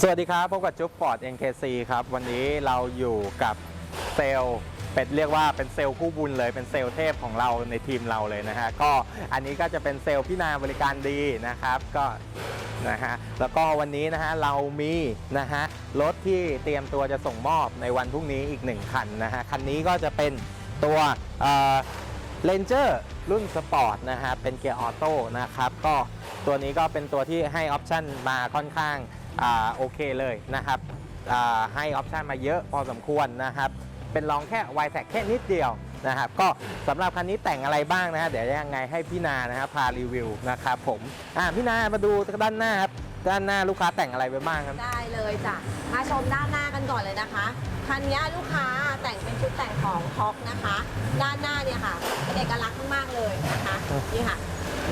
สวัสดีครับ พบกับจุ๊บฟอร์ด NKC ครับ วันนี้เราอยู่กับเซลเป็นเรียกว่าเป็นเซลล์คู่บุญเลยเป็นเซลล์เทพของเราในทีมเราเลยนะฮะ ก็อันนี้ก็จะเป็นเซลล์พี่นาบริการดีนะครับก็นะฮะแล้วก็วันนี้นะฮะเรามีนะฮะรถที่เตรียมตัวจะส่งมอบในวันพรุ่งนี้อีกหนึ่งคันนะฮะคันนี้ก็จะเป็นตัวเลนเจอร์รุ่นสปอร์ตนะฮะเป็นเกียร์ออโต้นะครับก็ตัวนี้ก็เป็นตัวที่ให้ออปชั่นมาค่อนข้าง อ่าโอเคเลยนะครับอ่าให้ออปชันมาเยอะพอสมควรนะครับ เป็นรองแค่ y t a g แค่นิดเดียวนะครับ ก็สำหรับคันนี้แต่งอะไรบ้างนะฮะเดี๋ยวยังไงให้พี่นานะครับพารีวิวนะครับผมอ่าพี่นามาดูด้านหน้าครับด้านหน้าลูกค้าแต่งอะไรไปบ้างครับ ได้เลยจ้ะ มาชมด้านหน้ากันก่อนเลยนะคะ คันนี้ลูกค้าแต่งเป็นชุดแต่งของท็อกนะคะ ด้านหน้าเนี่ยค่ะเป็นเอกลักษณ์มากๆเลยนะคะ นี่ค่ะ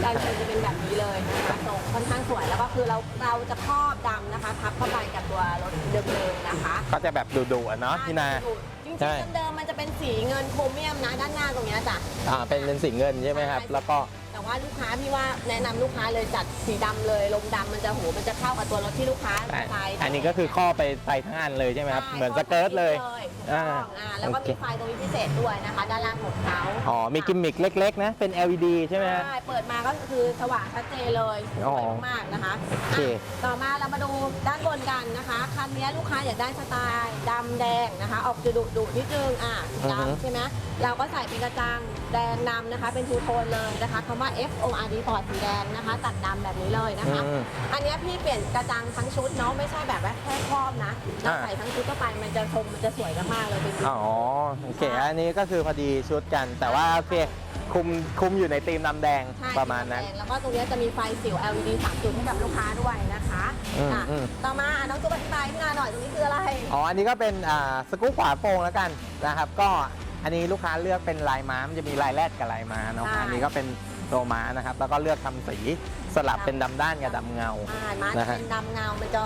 ด้านบนจะเป็นแบบนี้เลยนะคะทรงค่อนข้างสวยแล้วก็คือเราเราจะครอบดำนะคะทับเข้าไปกับตัวรถเดิมๆนะคะก็จะแบบดุๆอะเนาะพี่นา จริงใช่ ๆเดิมๆมันจะเป็นสีเงินโครเมียมนะด้านหน้าตรงเนี้ยจ้ะ อ่าเป็นเป็นสีเงินใช่ไหมครับแล้วก็ แต่ว่าลูกค้าพี่ว่าแนะนำลูกค้าเลยจัดสีดำเลยลมดำมันจะโหมันจะเข้ากับตัวรถที่ลูกค้าอะใช้อันนี้ก็คือข้อไปไปทั้งอันเลยใช่ไหมครับเหมือนสเกิร์ตเลย ถูกต้องอ่าอ่าแล้วก็โอเค มีไฟตรงนี้พิเศษด้วยนะคะ ด้านล่างของเขาอ๋อ มีกิมมิคเล็กๆนะ เป็น LED ใช่ไหมฮะ ใช่เปิดมาก็คือสว่างชัดเจนเลยสอ๋อวยมากๆนะคะโอเค อะต่อมาเรามาดูด้านบนกันนะคะคันนี้ลูกค้าอยากได้สไตล์ดำแดงนะคะ ออกจะดุดุๆนิดนึงอะดำใช่ไหมเราก็ใส่เป็นกระจังแดงนำนะคะ เป็นทูโทนเลยนะคะคำว่า F O R D ปอดสีแดงนะคะตัดดำแบบนี้เลยนะคะ อืมอันเนี้ยพี่เปลี่ยนกระจังทั้งชุดเนาะไม่ใช่แบบว่าแค่ครอบนะเราอ่า ใส่ทั้งชุดเข้าไปมันจะชมมันจะสวยมากๆเลยเป็นอ๋อโอเคอันนี้ก็คือพอดีชุดกัน แต่ว่าโอเคคุมคุมอยู่ในธีมน้ำแดงใช่ประมาณนั้นแดงแล้วก็ตรงเนี้ยจะมีไฟสิว LED 3จุดให้กับลูกค้าด้วยนะคะอืมค่ะอืม ต่อมาอะน้องตุ๊กอธิบายพี่นาหน่อยตรงนี้คืออะไร อ๋อ อันนี้ก็เป็นอ่าสกู๊ปขวาโปร่งแล้วกันนะครับ ก็อันนี้ลูกค้าเลือกเป็นลายม้ามันจะมีลายแรดกับลายม้าเนาะ ใช่ อันนี้ก็เป็น โลม้านะครับ แล้วก็เลือกทำสีสลับเป็นดำด้านกับดำเงา อ่ามานะจะฮะเป็นดำเงา มันจะ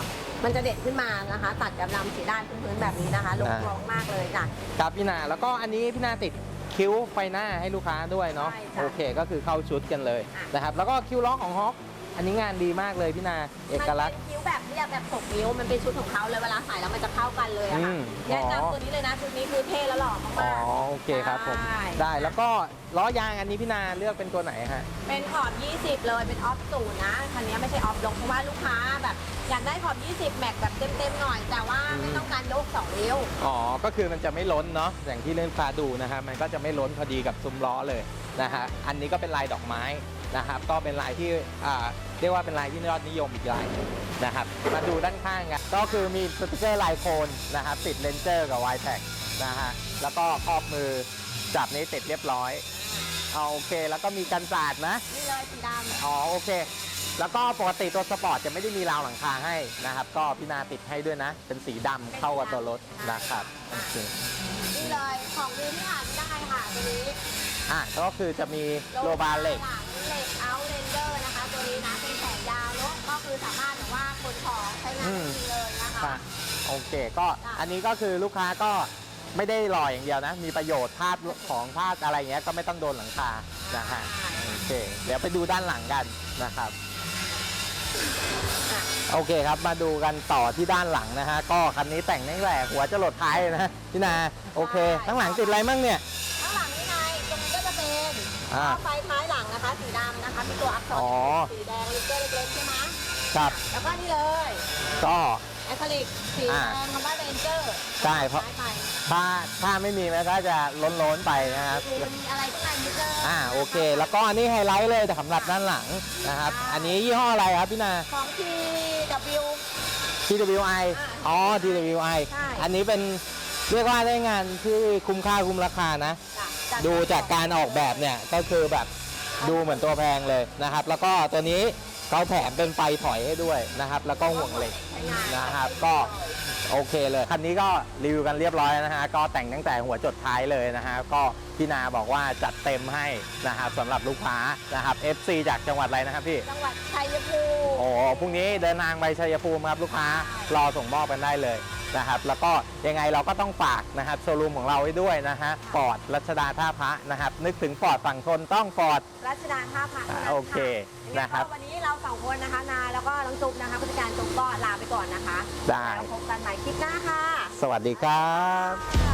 มันจะเด่นขึ้นมานะคะ ตัดกับดำสีด้านพื้นๆแบบนี้นะคะ ลงอ่าตัวมากเลยจ้ะ ครับพี่นาแล้วก็อันนี้พี่นาติดคิ้วไฟหน้าให้ลูกค้าด้วยเนาะใช่จ้ะโอเคก็คือเข้าชุดกันเลยอะ นะครับแล้วก็คิ้วล้อของฮอคอันนี้งานดีมากเลยพี่นาเอกลักษณ์ มันเป็นคิ้วแบบเรียบแบบตกนิ้ว มันเป็นชุดของเขาเลยเวลาใส่แล้วมันจะเข้ากันเลยอะค่ะอืม แนะอ๋อนำตัวนี้เลยนะ ชุดนี้คือเท่และหล่ออ๋อมากโอเคครับผมใช่ได้แล้วก็ล้อยางอันนี้พี่นาเลือกเป็นตัวไหนฮะๆเป็นขอบ 20 เลย เป็นออฟศูนย์นะ คันนี้ไม่ใช่ออฟลงเพราะว่าลูกค้าแบบอยากได้ขอบ 20 แม็กแบบเต็มๆหน่อย แต่ว่าไม่ต้องการยก2นิ้ว อ๋อ ก็คือมันจะไม่ล้นเนาะ อย่างที่เลื่อนฟ้าดูนะฮะ มันก็จะไม่ล้นพอดีกับซุ้มล้อเลยนะฮะ อันนี้ก็เป็นลายดอกไม้นะครับ ก็เป็นลายที่อ่าเรียกว่าเป็นลายที่ยอดนิยมอีกลายหนึ่งนะครับ มาดูด้านข้างกัน ก็คือมีสติกเกอร์ลายโคนนะครับติดเลนเจอร์กับไวแท็กนะฮะ แล้วก็ครอบมือจับนี้ติดเรียบร้อย เอาโอเค แล้วก็มีกันสาดนะนี่เลยสีดำอ๋อโอเค แล้วก็ปกติตัวสปอร์ตจะไม่ได้มีราวหลังคาให้นะครับ ก็พี่นาติดให้ด้วยนะ เป็นสีดำเข้ากับตัวรถนะครับโอเคนี่เลยของดีที่หาไม่ได้ค่ะตัวนี้อะก็คือจะมีโลบาร์เหล็กหลังเหล็กเอาเลนเจอร์นะคะ ตัวนี้นะเป็นแขนยาวเนอะก็คือสามารถแบบว่าขนของใช้งานได้จริงเลยนะคะ ค่ะโอเค ก็จ้ะอันนี้ก็คือลูกค้าก็ ไม่ได้หล่ออย่างเดียวนะ มีประโยชน์ธาตุของธาตุอะไรเงี้ยก็ไม่ต้องโดนหลังคานะฮะโอเค เดี๋ยวไปดูด้านหลังกันนะครับอะโอเคครับมาดูกันต่อที่ด้านหลังนะฮะก็คันนี้แต่งตั้งแต่หัวจะหลดท้ายเลยนะพี่นาโอเคทั้างหลังติดอะไรมั่งเนี่ยข้างหลังนี่ไงตรงนี้ก็จะเป็นอ่า ไฟท้ายหลังนะคะสีดำนะคะมีตัวอักษรอ๋อ สีแดงลิกเกอร์เล็กๆใช่ไหมครับ แล้วก็นี่เลย ก็แอคริลิกสีแดงคำว่าเรนเจอร์ใช่เพราะ ไปถ้าถ้าไม่มีมันก็จะล้นๆไปนะครับคือมีอะไรข้างในนิดเดียวอ่าโอเค แล้วก็อันนี้ไฮไลท์เลยสำหรับด้านหลังนะครับ อันนี้ยี่ห้ออะไรครับพี่นา ของ TW TWI อ๋อ TWI ใช่ อันนี้เป็นเรียกว่าได้งานที่คุ้มค่าคุ้มราคานะ จ้ะดูจากการออกแบบเนี่ยก็คือแบบดูเหมือนตัวแพงเลยนะครับ แล้วก็ตัวนี้ เขาแถมเป็นไฟถอยให้ด้วยนะครับ แล้วก็ห่วงเหล็กใช้งานนะครับ ก็โอเคเลยคันนี้ก็รีวิวกันเรียบร้อยแล้วนะฮะก็แต่งตั้งแต่หัวจดท้ายเลยนะฮะก็พี่นาบอกว่าจัดเต็มให้นะครับสำหรับลูกค้านะครับ FC จากจังหวัดอะไรนะครับพี่ จังหวัดชัยภูมิโอ้พรุ่งนี้เดินทางไปชัยภูมิครับลูกค้ารอส่งมอบกันได้เลย นะครับแล้วก็ยังไงเราก็ต้องฝากนะครับโชว์รูมของเราไว้ด้วยนะฮะฟอร์ดรัชดาท่าพระนะครับนึกถึงฟอร์ดฝั่งทนต้องฟอร์ดรัชดาท่าพระท่านั้นโอเคยังไงนะครับก็วันนี้เราสองคนนะคะนาแล้วก็น้องจุ๊บนะคะผู้จัดการจุ๊บก็ลาไปก่อนนะคะได้ แล้วพบกันใหม่คลิปหน้าค่ะ สวัสดีครับ